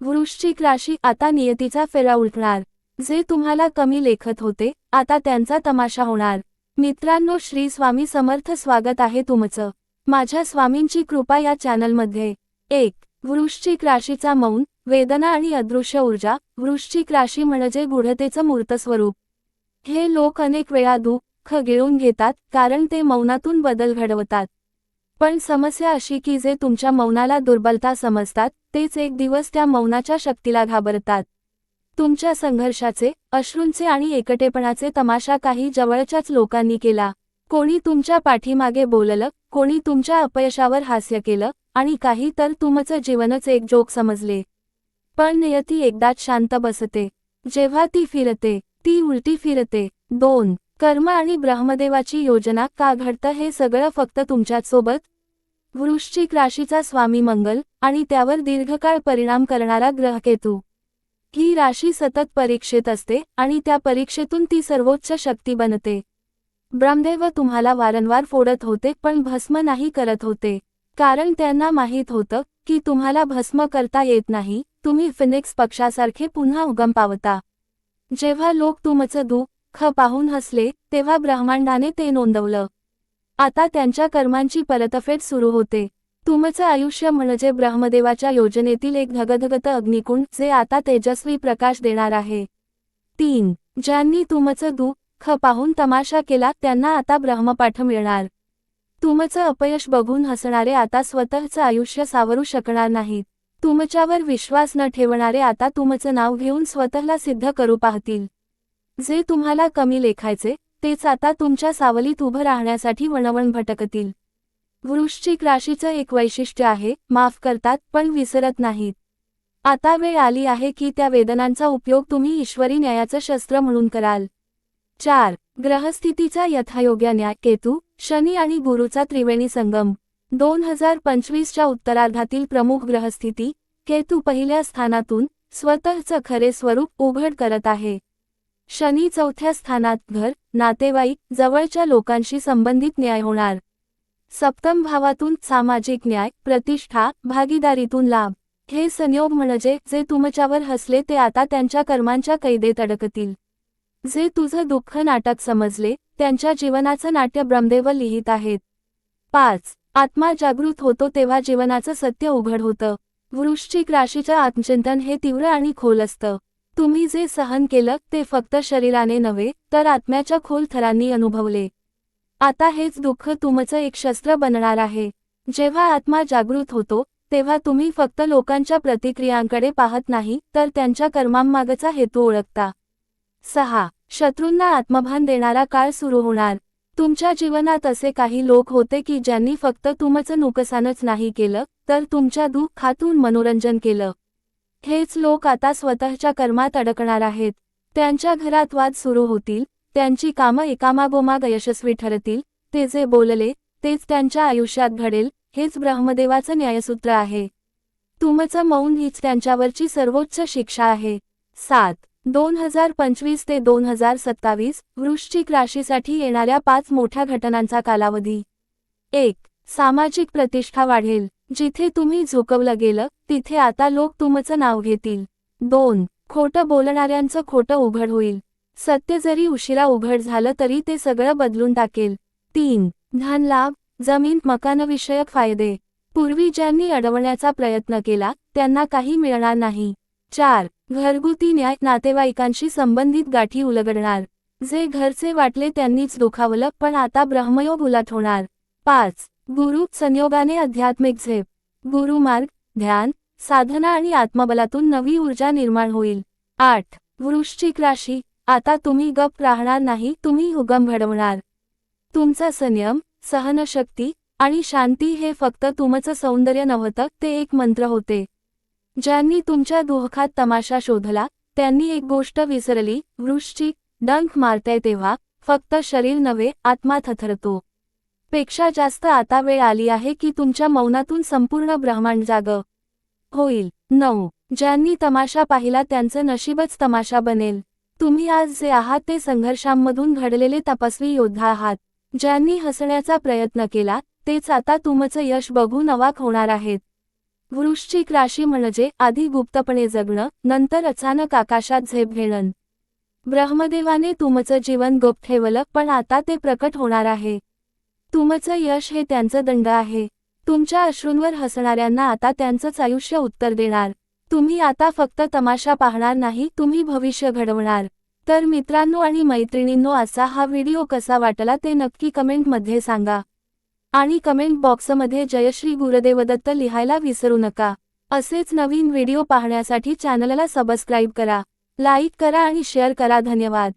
वृश्चिक राशी आता नियतीचा फेरा उलटणार. जे तुम्हाला कमी लेखत होते आता त्यांचा तमाशा होणार. मित्रांनो श्री स्वामी समर्थ स्वागत आहे तुमचं. माझ्या स्वामींची कृपा या चॅनलमध्ये. एक वृश्चिक राशीचा मौन वेदना आणि अदृश्य ऊर्जा. वृश्चिक राशी म्हणजे गुढतेचं मूर्त स्वरूप. हे लोक अनेक वेळा दुःख गिळून घेतात कारण ते मौनातून बदल घडवतात. पण समस्या अशी की जे तुमच्या मौनाला दुर्बलता समजतात तेच एक दिवस त्या मौनाच्या शक्तीला घाबरतात. तुमच्या संघर्षाचे अश्रूंचे आणि एकटेपणाचे तमाशा काही जवळच्याच लोकांनी केला. कोणी तुमच्या पाठीमागे बोललं कोणी तुमच्या अपयशावर हास्य केलं आणि काही तर तुमचं जीवनच एक जोक समजले. पण नियती एकदाच शांत बसते. जेव्हा ती फिरते ती उलटी फिरते. दोन कर्म आणि ब्रह्मदेवाची योजना का घडतं हे सगळं फक्त तुमच्यासोबत वृश्चिक राशीचा स्वामी मंगल आणि त्यावर दीर्घकाळ परिणाम करणारा ग्रहकेतू ही राशी सतत परीक्षेत असते आणि त्या परीक्षेतून ती सर्वोच्च शक्ती बनते. ब्रह्मदेव तुम्हाला वारंवार फोडत होते पण भस्म नाही करत होते. कारण त्यांना माहीत होतं की तुम्हाला भस्म करता येत नाही तुम्ही फिनिक्स पक्षासारखे पुन्हा उगम पावता. जेव्हा लोक तुमचं दुःख पाहून हसले तेव्हा ब्रह्मांडाने ते नोंदवलं. आता त्यांच्या कर्मांची परतफेड सुरू होते. तुमचं आयुष्य म्हणजे ब्रह्मदेवाच्या योजनेतील एक धगधगत अग्निकुंड जे आता तेजस्वी प्रकाश देणार आहे. तीन. ज्यांनी तुमचं दुःख पाहून तमाशा केला त्यांना आता ब्रह्मपाठ मिळणार. तुमचं अपयश बघून हसणारे आता स्वतःचं आयुष्य सावरू शकणार नाहीत. तुमच्यावर विश्वास न ठेवणारे आता तुमचं नाव घेऊन स्वतःला सिद्ध करू पाहतील. जे तुम्हाला कमी लेखायचे तेच आता तुमच्या सावलीत उभं राहण्यासाठी वणवण भटकतील. वृश्चिक राशीचं एक वैशिष्ट्य आहे माफ करतात पण विसरत नाहीत. आता वेळ आली आहे की त्या वेदनांचा उपयोग तुम्ही ईश्वरी न्यायाचं शस्त्र म्हणून कराल. चार ग्रहस्थितीचा यथायोग्य न्याय. केतू शनी आणि गुरुचा त्रिवेणी संगम. दोन हजार पंचवीसच्या उत्तरार्धातील प्रमुख ग्रहस्थिती केतू पहिल्या स्थानातून स्वतःचं खरे स्वरूप उघड करत आहे. शनी चौथ्या स्थानात घर नातेवाईक जवळच्या लोकांशी संबंधित न्याय होणार. सप्तम भावातून सामाजिक न्याय प्रतिष्ठा भागीदारीतून लाभ. हे संयोग म्हणजे जे तुमच्यावर हसले ते आता त्यांच्या कर्मांच्या कैदेत अडकतील. जे तुझं दुःख नाटक समजले त्यांच्या जीवनाचं नाट्य ब्रह्मदेव लिहित आहेत. पाच. आत्मा जागृत होतो तेव्हा जीवनाचं सत्य उघड होतं. वृश्चिक राशीचं आत्मचिंतन हे तीव्र आणि खोल असतं. तुम्ही जे सहन केलं ते फक्त शरीराने नव्हे तर आत्म्याच्या खोल थरांनी अनुभवले. आता हेच दुःख तुमचं एक शस्त्र बनणार आहे. जेव्हा आत्मा जागृत होतो तेव्हा तुम्ही फक्त लोकांच्या प्रतिक्रियांकडे पाहत नाही तर त्यांच्या कर्मांमागचा हेतू ओळखता. सहा. शत्रूंना आत्मभान देणारा काळ सुरू होणार. तुमच्या जीवनात असे काही लोक होते की ज्यांनी फक्त तुमचं नुकसानच नाही केलं तर तुमच्या दुःखातून मनोरंजन केलं. हेच लोक आता स्वतःच्या कर्मात अडकणार आहेत. त्यांच्या घरात वाद सुरू होतील त्यांची कामं एकामागोमाग यशस्वी ठरतील ते जे बोलले तेच त्यांच्या आयुष्यात घडेल हेच ब्रह्मदेवाचं न्यायसूत्र आहे. तुमचं मौन हीच त्यांच्यावरची सर्वोच्च शिक्षा आहे. सात दोन हजार पंचवीस ते दोन हजार सत्तावीस वृश्चिक राशीसाठी येणाऱ्या पाच मोठ्या घटनांचा कालावधी. एक सामाजिक प्रतिष्ठा वाढेल. जिथे तुम्ही झुकवलं गेलं तिथे आता लोक तुमचं नाव घेतील. दोन खोटं बोलणाऱ्यांचं खोटं उघड होईल. सत्य जरी उशिरा उघड झालं तरी ते सगळं बदलून टाकेल. तीन धनलाभ जमीन मकानविषयक फायदे. पूर्वी ज्यांनी अडवण्याचा प्रयत्न केला त्यांना काही मिळणार नाही. चार घरगुती न्याय नातेवाईकांशी संबंधित गाठी उलगडणार. जे घरचे वाटले त्यांनीच दुखावलं पण आता ब्रह्मयोग उलट होणार. पाच गुरु संयोगाने आध्यात्मिक झेप. गुरुमार्ग ध्यान साधना आणि आत्मबलातून नवी ऊर्जा निर्माण होईल. आठ. वृश्चिक राशी. आता तुम्ही गप राहणार नाही तुम्ही उगम घडवणार. तुमचा संयम सहनशक्ती आणि शांती हे फक्त तुमचं सौंदर्य नव्हतं ते एक मंत्र होते. ज्यांनी तुमच्या दुःखात तमाशा शोधला त्यांनी एक गोष्ट विसरली वृश्चिक डंख मारताय तेव्हा फक्त शरीर नव्हे आत्मा थथरतो पेक्षा जास्त आता वेळ आली आहे की तुमच्या मौनातून संपूर्ण ब्रह्मांड जाग होईल. नऊ. ज्यांनी तमाशा पाहिला त्यांचं नशीबच तमाशा बनेल. तुम्ही आज जे आहात ते संघर्षांमधून घडलेले तपस्वी योद्धा आहात. ज्यांनी हसण्याचा प्रयत्न केला तेच आता तुमचं यश बघून अवाक होणार आहेत. वृश्चिक राशी म्हणजे आधी गुप्तपणे जगणं नंतर अचानक आकाशात झेप घेणं. ब्रह्मदेवाने तुमचं जीवन गुप्त ठेवलं पण आता ते प्रकट होणार आहे. तुमचं यश हे त्यांचं दंड आहे. तुमच्या अश्रूंवर हसणाऱ्यांना आता त्यांचंच आयुष्य उत्तर देणार. तुम्ही आता फक्त तमाशा पाहणार नाही तुम्ही भविष्य घडवणार. तर मित्रांनो आणि मैत्रिणींनो असा हा व्हिडिओ कसा वाटला ते नक्की कमेंटमध्ये सांगा. आणि कमेंट बॉक्समध्ये जयश्री गुरुदेवदत्त लिहायला विसरू नका. असेच नवीन व्हिडिओ पाहण्यासाठी चॅनलला सबस्क्राईब करा. लाईक करा आणि शेअर करा. धन्यवाद.